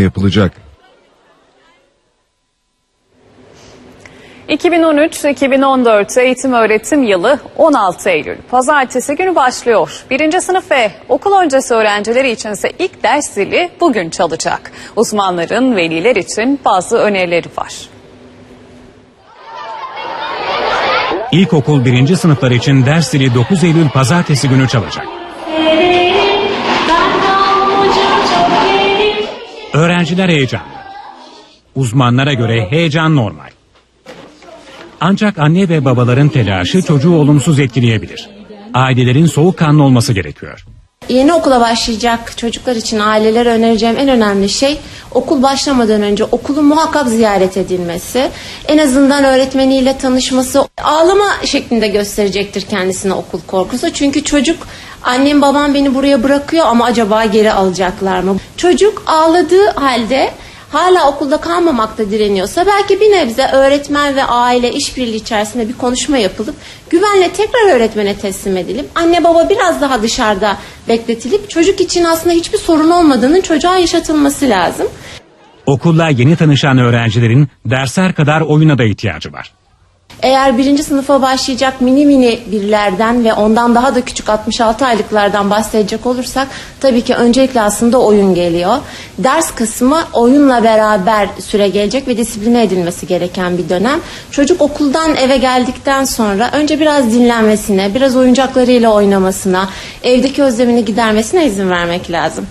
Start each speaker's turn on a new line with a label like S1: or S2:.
S1: yapılacak.
S2: 2013-2014 eğitim öğretim yılı 16 Eylül Pazartesi günü başlıyor. Birinci sınıf ve okul öncesi öğrencileri için ise ilk ders zili bugün çalacak. Uzmanların veliler için bazı önerileri var.
S3: İlkokul birinci sınıflar için ders zili 9 Eylül pazartesi günü çalacak. Öğrenciler heyecanlı. Uzmanlara göre heyecan normal. Ancak anne ve babaların telaşı çocuğu olumsuz etkileyebilir. Ailelerin soğukkanlı olması gerekiyor.
S4: Yeni okula başlayacak çocuklar için ailelere önereceğim en önemli şey okul başlamadan önce okulun muhakkak ziyaret edilmesi. En azından öğretmeniyle tanışması ağlama şeklinde gösterecektir kendisine okul korkusu. Çünkü çocuk annem babam beni buraya bırakıyor ama acaba geri alacaklar mı? Çocuk ağladığı halde hala okulda kalmamakta direniyorsa belki bir nebze öğretmen ve aile işbirliği içerisinde bir konuşma yapılıp güvenle tekrar öğretmene teslim edilip anne baba biraz daha dışarıda bekletilip çocuk için aslında hiçbir sorun olmadığının çocuğa yaşatılması lazım.
S3: Okulla yeni tanışan öğrencilerin dersler kadar oyuna da ihtiyacı var.
S4: Eğer birinci sınıfa başlayacak mini mini birlerden ve ondan daha da küçük 66 aylıklardan bahsedecek olursak tabii ki öncelikle aslında oyun geliyor. Ders kısmı oyunla beraber süre gelecek ve disipline edilmesi gereken bir dönem. Çocuk okuldan eve geldikten sonra önce biraz dinlenmesine, biraz oyuncaklarıyla oynamasına, evdeki özlemini gidermesine izin vermek lazım.